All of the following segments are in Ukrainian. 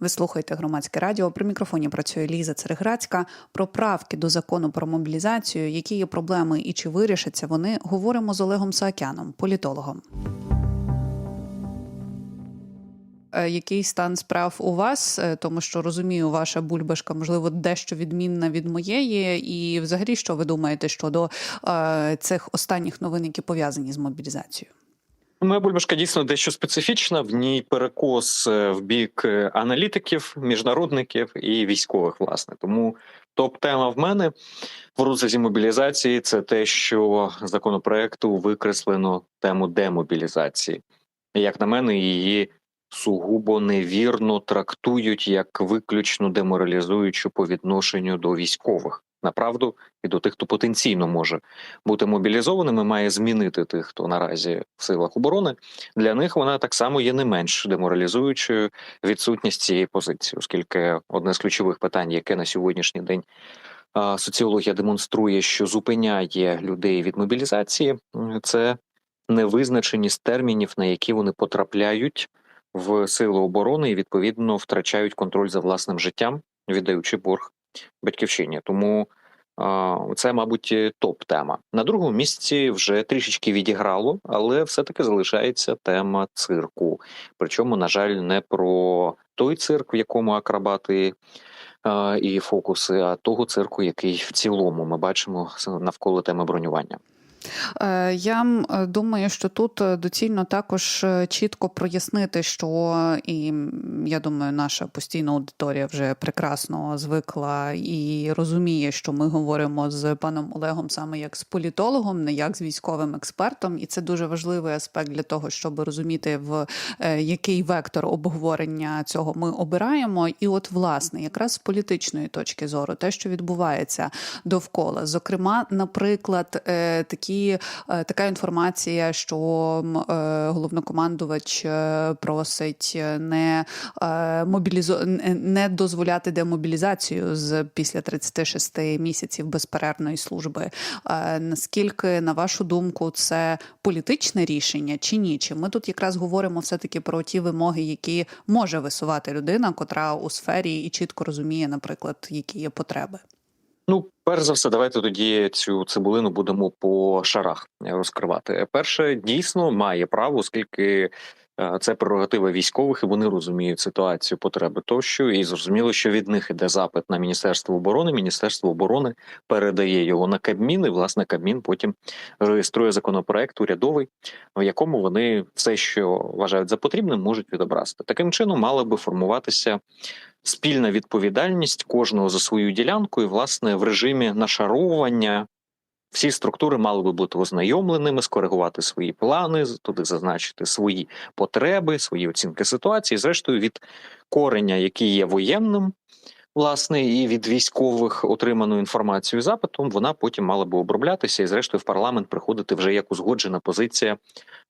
Ви слухаєте громадське радіо. При мікрофоні працює Ліза Цереграцька. Про правки до закону про мобілізацію, які є проблеми і чи вирішаться вони, говоримо з Олегом Саакяном, політологом. Е, Який стан справ у вас, Е, тому що розумію, ваша бульбашка можливо дещо відмінна від моєї, і взагалі, що ви думаєте щодо е, цих останніх новин, які пов'язані з мобілізацією? Моя бульбашка дійсно дещо специфічна. В ній перекос е, в бік е, аналітиків, міжнародників і військових, власне. Тому топ-тема в мене в розрізі мобілізації це те, що законопроекту викреслено тему демобілізації. Як на мене, її сугубо невірно трактують як виключно деморалізуючу по відношенню до військових. Направду і до тих, хто потенційно може бути мобілізованими, має змінити тих, хто наразі в силах оборони. Для них вона так само є не менш деморалізуючою відсутність цієї позиції, оскільки одне з ключових питань, яке на сьогоднішній день соціологія демонструє, що зупиняє людей від мобілізації, це невизначеність термінів, на які вони потрапляють в сили оборони і відповідно втрачають контроль за власним життям, віддаючи борг батьківщині. Тому це, мабуть, топ-тема. На другому місці вже трішечки відіграло, але все-таки залишається тема цирку. Причому, на жаль, не про той цирк, в якому акробати і фокуси, а того цирку, який в цілому ми бачимо навколо теми бронювання. Е, Я думаю, що тут е, доцільно також е, чітко прояснити, що і я думаю, наша постійна аудиторія вже прекрасно звикла і розуміє, що ми говоримо з паном Олегом саме як з політологом, не як з військовим експертом, і це дуже важливий аспект для того, щоб розуміти, в який вектор обговорення цього ми обираємо. І, от, власне, якраз з політичної точки зору, те, що відбувається довкола, зокрема, наприклад, такі е, така інформація, що е, головнокомандувач е, просить не мобілізу... не- дозволяти демобілізацію з після 36 місяців безперервної служби. Наскільки, на вашу думку, це політичне рішення чи ні? Чи ми тут якраз говоримо все таки про ті вимоги, які може висувати людина, котра у сфері і чітко розуміє, наприклад, які є потреби? Ну, перш за все, давайте тоді цю цибулину будемо по шарах розкривати. Перше, дійсно має право, оскільки це прерогатива військових, і вони розуміють ситуацію, потреби тощо, і зрозуміло, що від них іде запит на міністерство оборони. Міністерство оборони передає його на Кабмін, і власне Кабмін потім реєструє законопроект урядовий, в якому вони все, що вважають за потрібне, можуть відобразити. Таким чином мала би формуватися спільна відповідальність кожного за свою ділянку, і власне в режимі нашаровування всі структури мали би бути ознайомленими, скоригувати свої плани, туди зазначити свої потреби, свої оцінки ситуації. Зрештою, від кореня, який є воєнним. Власне, і від військових отриману інформацію запитом вона потім мала би оброблятися, і зрештою в парламент приходити вже як узгоджена позиція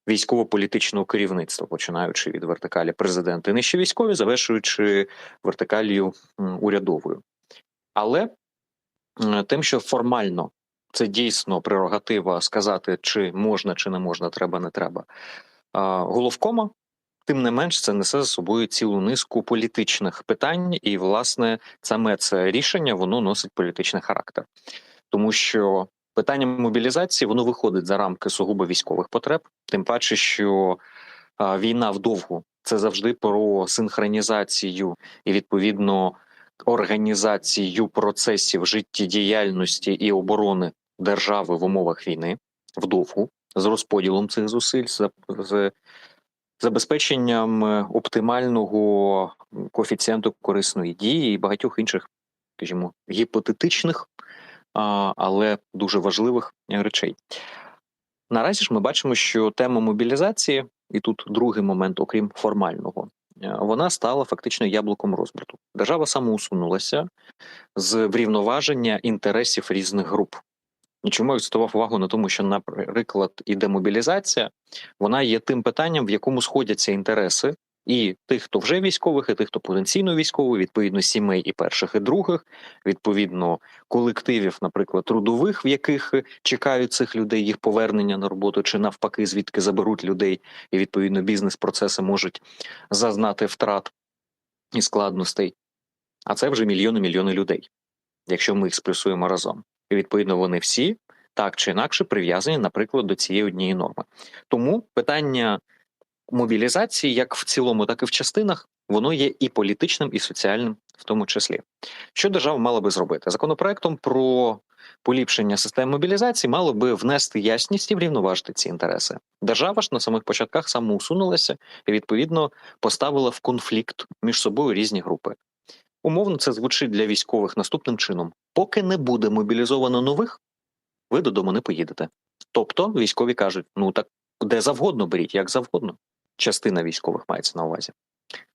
військово-політичного керівництва, починаючи від вертикалі президента і нижче військові, завершуючи вертикалію урядовою. Але тим, що формально це дійсно прерогатива сказати, чи можна, чи не можна, треба, не треба. Головкома, тим не менш, це несе за собою цілу низку політичних питань, і власне саме це рішення воно носить політичний характер, тому що питання мобілізації воно виходить за рамки сугубо військових потреб, тим паче, що війна вдовгу це завжди про синхронізацію і відповідно організацію процесів життєдіяльності і оборони держави в умовах війни вдовгу з розподілом цих зусиль, з, забезпеченням е, оптимального коефіцієнту корисної дії і багатьох інших, скажімо, гіпотетичних, але дуже важливих речей. Наразі ж ми бачимо, що тема мобілізації, і тут другий момент, окрім формального, вона стала фактично яблуком розбрату. Держава самоусунулася з врівноваження інтересів різних груп. І чому я акцентував увагу на тому, що, наприклад, і демобілізація, вона є тим питанням, в якому сходяться інтереси і тих, хто вже військових, і тих, хто потенційно військовий, відповідно сімей і перших, і других, відповідно колективів, наприклад, трудових, в яких чекають цих людей їх повернення на роботу, чи навпаки, звідки заберуть людей, і відповідно бізнес-процеси можуть зазнати втрат. і складностей. А це вже мільйони-мільйони людей, якщо ми їх сплюсуємо разом. І відповідно вони всі так чи інакше прив'язані, наприклад, до цієї однієї норми. Тому питання мобілізації, як в цілому, так і в частинах, воно є і політичним, і соціальним, в тому числі. Що держава мала би зробити? Законопроектом про поліпшення системи мобілізації мало би внести ясність і врівноважити ці інтереси. Держава ж на самих початках самоусунулася і відповідно поставила в конфлікт між собою різні групи. Умовно, це звучить для військових наступним чином: поки не буде мобілізовано нових, ви додому не поїдете. Тобто військові кажуть: ну так де завгодно беріть, як завгодно. Частина військових мається на увазі.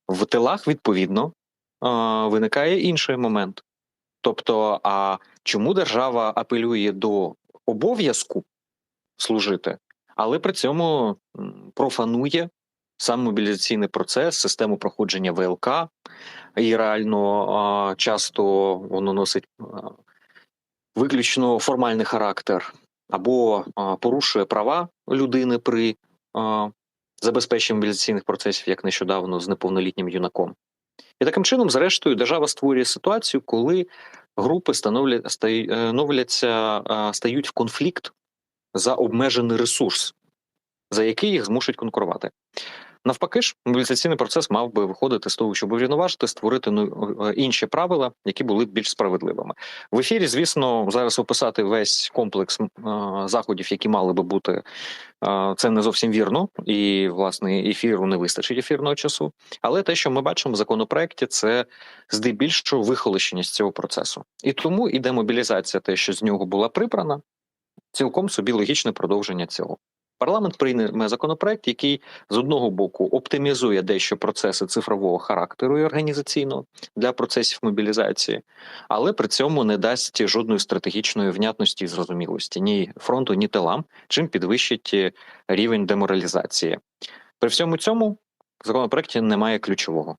В тилах, відповідно, е, виникає інший момент. Тобто, а чому держава апелює до обов'язку служити, але при цьому профанує сам мобілізаційний процес, систему проходження ВЛК, і реально часто воно носить виключно формальний характер, або порушує права людини при а, забезпеченні мобілізаційних процесів, як нещодавно з неповнолітнім юнаком. І таким чином, зрештою, держава створює ситуацію, коли групи становлять, становляться, стають в конфлікт за обмежений ресурс, за який їх змушують конкурувати. Навпаки ж, мобілізаційний процес мав би виходити з того, щоб врівноважити, створити ну, е, інші правила, які були б більш справедливими. В ефірі, звісно, зараз описати весь комплекс е, заходів, які мали би бути, е, це не зовсім вірно, і власне ефіру не вистачить ефірного часу. Але те, що ми бачимо в законопроекті, це здебільшого вихолощення з цього процесу. І тому іде мобілізація, те, що з нього була прибрана, цілком собі логічне продовження цього. Парламент прийме законопроект, який з одного боку оптимізує дещо процеси цифрового характеру і організаційного для процесів мобілізації, але при цьому не дасть жодної стратегічної внятності і зрозумілості ні фронту, ні тилам, чим підвищить рівень деморалізації. При всьому цьому в законопроекті немає ключового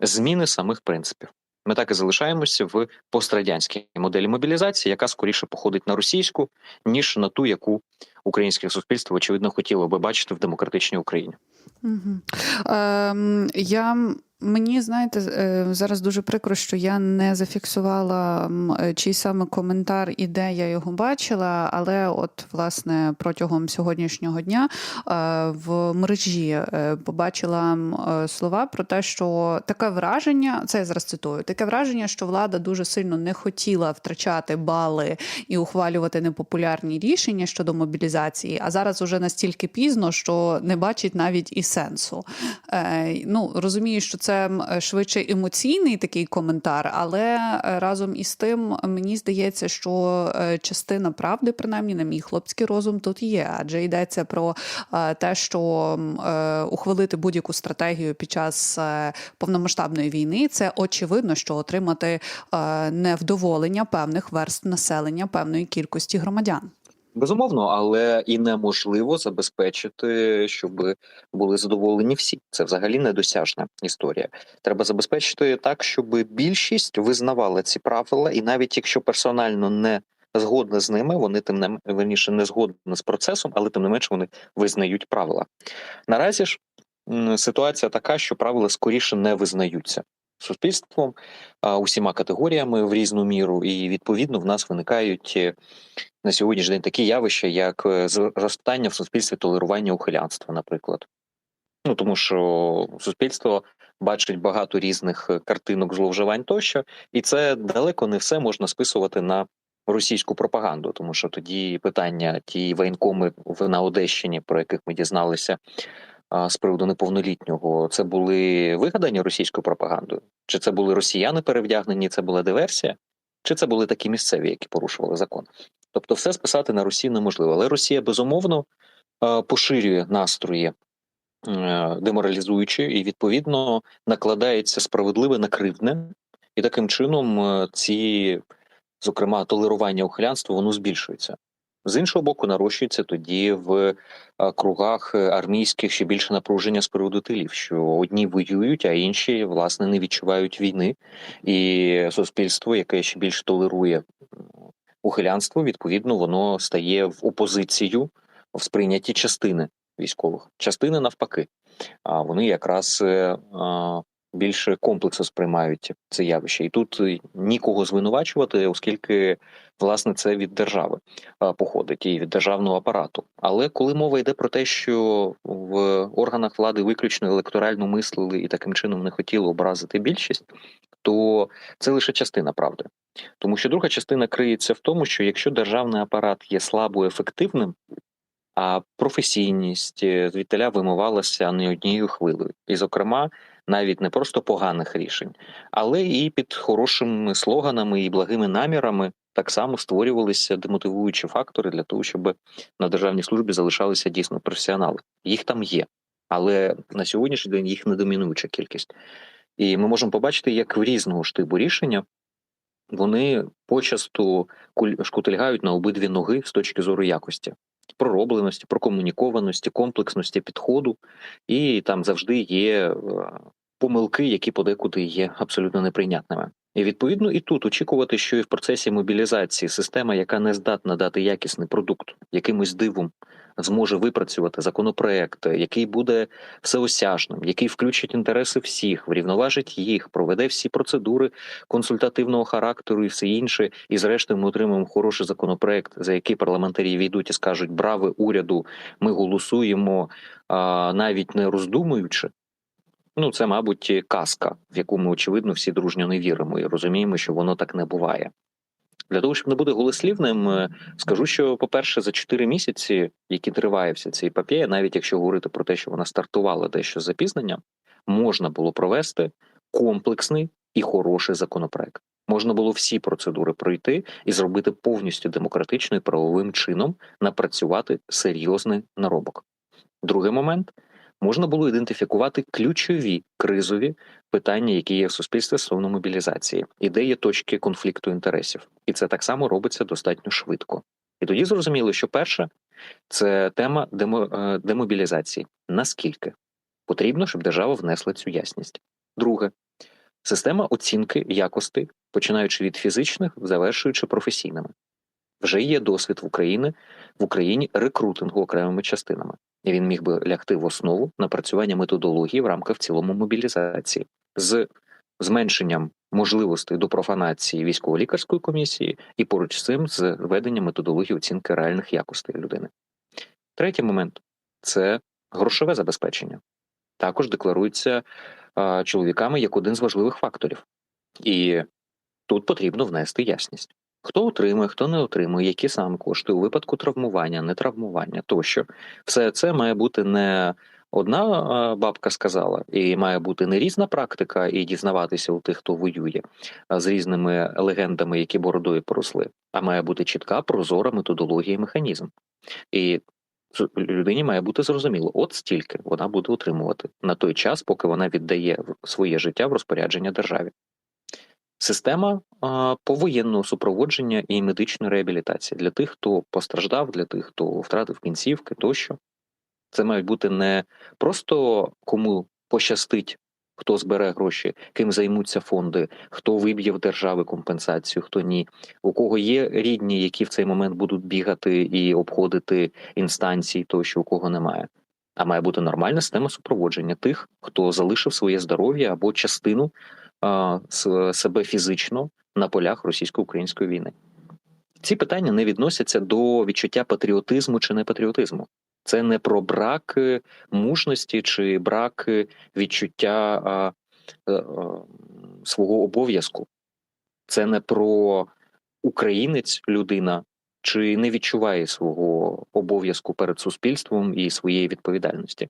зміни самих принципів. Ми так і залишаємося в пострадянській моделі мобілізації, яка скоріше походить на російську, ніж на ту, яку українське суспільство очевидно хотіло би бачити в демократичній Україні. Угу. Е, я Мені знаєте, е, зараз дуже прикро, що я не зафіксувала е, чий саме коментар і де я його бачила, але от власне протягом сьогоднішнього дня е, в мережі побачила слова про те, що таке враження, це я зараз цитую, таке враження, що влада дуже сильно не хотіла втрачати бали і ухвалювати непопулярні рішення щодо мобілізації, а зараз уже настільки пізно, що не бачить навіть і сенсу. Ну розумію, що це це швидше емоційний такий коментар, але е, разом із тим мені здається, що е, частина правди, принаймні, на мій хлопський розум, тут є, адже йдеться про е, те, що ухвалити будь-яку стратегію під час повномасштабної війни, це очевидно, що отримати невдоволення певних верств населення певної кількості громадян. Безумовно, але і неможливо забезпечити, щоб були задоволені всі. Це взагалі недосяжна історія. Треба забезпечити так, щоб більшість визнавала ці правила, і навіть якщо персонально не згодна з ними, вони тим не верніше не згодні з процесом, але тим не менше вони визнають правила. Наразі ж ситуація така, що правила скоріше не визнаються суспільством, усіма категоріями в різну міру, і відповідно в нас виникають е, на сьогоднішній день такі явища, як е, зростання в суспільстві толерування ухилянства, наприклад. Ну тому що суспільство бачить багато різних е, картинок зловживань тощо, і це далеко не все можна списувати на російську пропаганду, тому що тоді питання ті воєнкоми на Одещині, про яких ми дізналися з приводу неповнолітнього, це були вигадані російською пропагандою? Чи це були росіяни перевдягнені? Це була диверсія, чи це були такі місцеві, які порушували закон? Тобто, все списати на Росію неможливо. Але Росія безумовно поширює настрої. Е, деморалізуючи і відповідно накладається справедливе на кривдне, і таким чином е, ці, зокрема, толерування ухилянства воно збільшується. З іншого боку, нарощується тоді в е, кругах е, армійських ще більше напруження з приводу тилів, що одні воюють, а інші власне не відчувають війни, і суспільство, яке ще більше толерує ухилянство, відповідно, воно стає в опозицію в сприйнятті частини військових, частини навпаки. А вони якраз е, більше комплексно сприймають це явище, і тут е, нікого звинувачувати, оскільки власне це від держави походить і від державного апарату. Але коли мова йде про те, що в органах влади виключно електорально мислили і таким чином не хотіли образити більшість, то це лише частина правди. Тому що друга частина криється в тому, що якщо державний апарат є слабо ефективним, а професійність е, звідтиля вимивалася не однією хвилею, і, зокрема, навіть не просто поганих рішень, але і під хорошими слоганами і благими намірами так само створювалися демотивуючі фактори для того, щоб на державній службі залишалися дійсно професіонали. Їх там є, але на сьогоднішній день їх не домінуюча кількість. І ми можемо побачити, як в різного штибу рішення вони почасту шкутильгають на обидві ноги з точки зору якості. Проробленості, прокомунікованості, комплексності підходу, і там завжди є е, помилки, які подекуди є абсолютно неприйнятними. І відповідно і тут очікувати, що і в процесі мобілізації система, яка не здатна дати якісний продукт, якимось дивом зможе випрацювати законопроект, який буде всеосяжним, який включить інтереси всіх, врівноважить їх, проведе всі процедури консультативного характеру і все інше. І зрештою ми отримаємо хороший законопроект, за який парламентарі війдуть і скажуть брави уряду. Ми голосуємо навіть не роздумуючи. Ну, це, мабуть, казка, в яку ми очевидно всі дружньо не віримо і розуміємо, що воно так не буває. Для того, щоб не бути голослівним, е, скажу, що, по-перше, за 4 місяці, які триває вся ця епопея, навіть якщо говорити про те, що вона стартувала дещо з запізненням, можна було провести комплексний і хороший законопроект. Можна було всі процедури пройти і зробити повністю демократично і правовим чином напрацювати серйозний наробок. Другий момент можна було ідентифікувати ключові кризові питання, які є в суспільстві стосовно мобілізації, і де є точки конфлікту інтересів, і це так само робиться достатньо швидко. І тоді зрозуміло, що перше це тема е, демобілізації. Наскільки потрібно, щоб держава внесла цю ясність? Друге система оцінки якостей, починаючи від фізичних, завершуючи професійними. Вже є досвід в Україні в Україні рекрутингу окремими частинами, і він міг би лягти в основу напрацювання методології в рамках в цілому мобілізації з зменшенням можливостей до профанації військово-лікарської комісії і поруч з цим з введенням методології оцінки реальних якостей людини. Третій момент це грошове забезпечення. Також декларується а, чоловіками як один з важливих факторів, і тут потрібно внести ясність. Хто отримує, хто не отримує, які саме кошти у випадку травмування, нетравмування тощо, все це має бути не одна бабка сказала, і має бути не різна практика, і дізнаватися у тих, хто воює з різними легендами, які бородою поросли, а має бути чітка, прозора методологія і механізм. І людині має бути зрозуміло, от стільки вона буде отримувати на той час, поки вона віддає своє життя в розпорядження державі. Система повоєнного супроводження і медичної реабілітації для тих, хто постраждав, для тих, хто втратив кінцівки тощо. Це мають бути не просто кому пощастить, хто збере гроші, ким займуться фонди, хто виб'є в держави компенсацію, хто ні, у кого є рідні, які в цей момент будуть бігати і обходити інстанції, тощо у кого немає. А має бути нормальна система супроводження тих, хто залишив своє здоров'я або частину себе фізично на полях російсько-української війни. Ці питання не відносяться до відчуття патріотизму чи не патріотизму. Це не про брак е, мужності чи брак е, відчуття а, е, е, свого обов'язку. Це не про українець людина, чи не відчуває свого обов'язку перед суспільством і своєї відповідальності.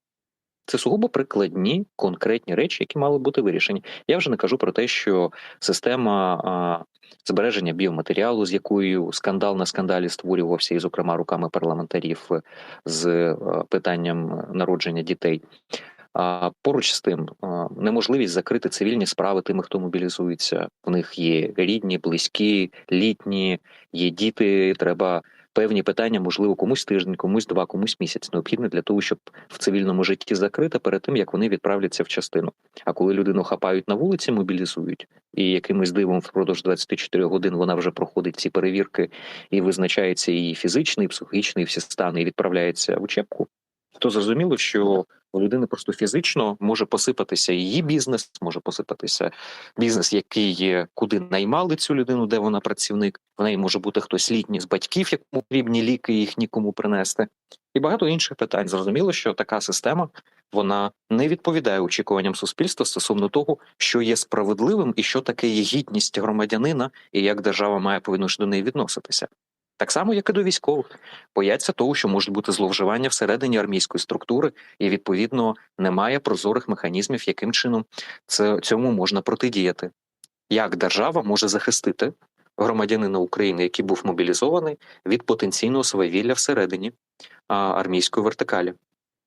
Це сугубо прикладні конкретні речі, які мали бути вирішені. Я вже не кажу про те, що система а, збереження біоматеріалу, з якою скандал на скандалі створювався, і, зокрема, руками парламентарів з е, питанням народження дітей. А поруч з тим, неможливість закрити цивільні справи тими, хто мобілізується. В них є рідні, близькі, літні, є діти. Треба певні питання, можливо, комусь тиждень, комусь два, комусь місяць необхідно для того, щоб в цивільному житті закрити перед тим, як вони відправляться в частину. А коли людину хапають на вулиці, мобілізують, і якимось дивом впродовж 24 годин вона вже проходить ці перевірки і визначається її фізичний, і психічний, всі стани, і відправляється в учебку, то зрозуміло, що У людини просто фізично може посипатися її бізнес, може посипатися бізнес, який є, куди наймали цю людину, де вона працівник. В неї може бути хтось літній з батьків, якому потрібні ліки, їх нікому принести, і багато інших питань. Зрозуміло, що така система вона не відповідає очікуванням суспільства стосовно того, що є справедливим і що таке є гідність громадянина, і як держава має повинно до неї відноситися. Так само, як і до військових, бояться того, що можуть бути зловживання всередині армійської структури, і відповідно немає прозорих механізмів, яким чином це цьому можна протидіяти. Як держава може захистити громадянина України, який був мобілізований, від потенційного свавілля всередині армійської вертикалі?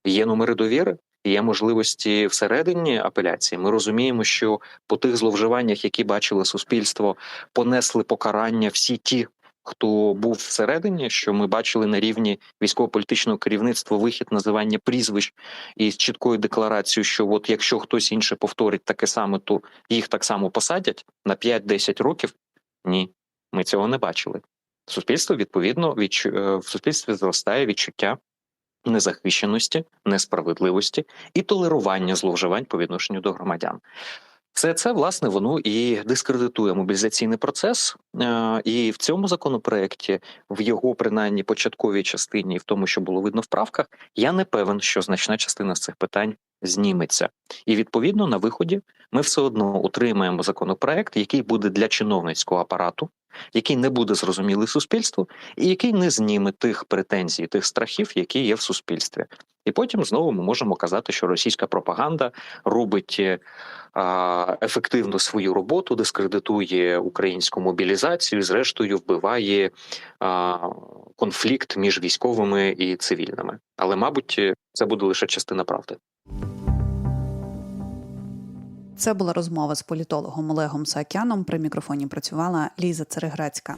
Є номери довіри, є можливості всередині апеляції. Ми розуміємо, що по тих зловживаннях, які бачило суспільство, понесли покарання всі ті, хто був всередині, що ми бачили на рівні військово-політичного керівництва вихід називання прізвищ і чіткою декларацією, що от якщо хтось інше повторить таке саме, то їх так само посадять на 5-10 років. Ні, ми цього не бачили. Суспільство відповідно відчу... е, в суспільстві зростає відчуття незахищеності, несправедливості і толерування зловживань по відношенню до громадян. Все це власне воно і дискредитує мобілізаційний процес, Е, і в цьому законопроекті, в його принаймні початковій частині, в тому, що було видно в правках, я не певен, що значна частина з цих питань зніметься. І відповідно на виході ми все одно утримаємо законопроект, який буде для чиновницького апарату, який не буде зрозумілий суспільству, і який не зніме тих претензій, тих страхів, які є в суспільстві. І потім знову ми можемо казати, що російська пропаганда робить е, ефективно свою роботу, дискредитує українську мобілізацію, зрештою вбиває конфлікт між військовими і цивільними. Але, мабуть, це буде лише частина правди. Це була розмова з політологом Олегом Саакяном. При мікрофоні працювала Ліза Цереграцька.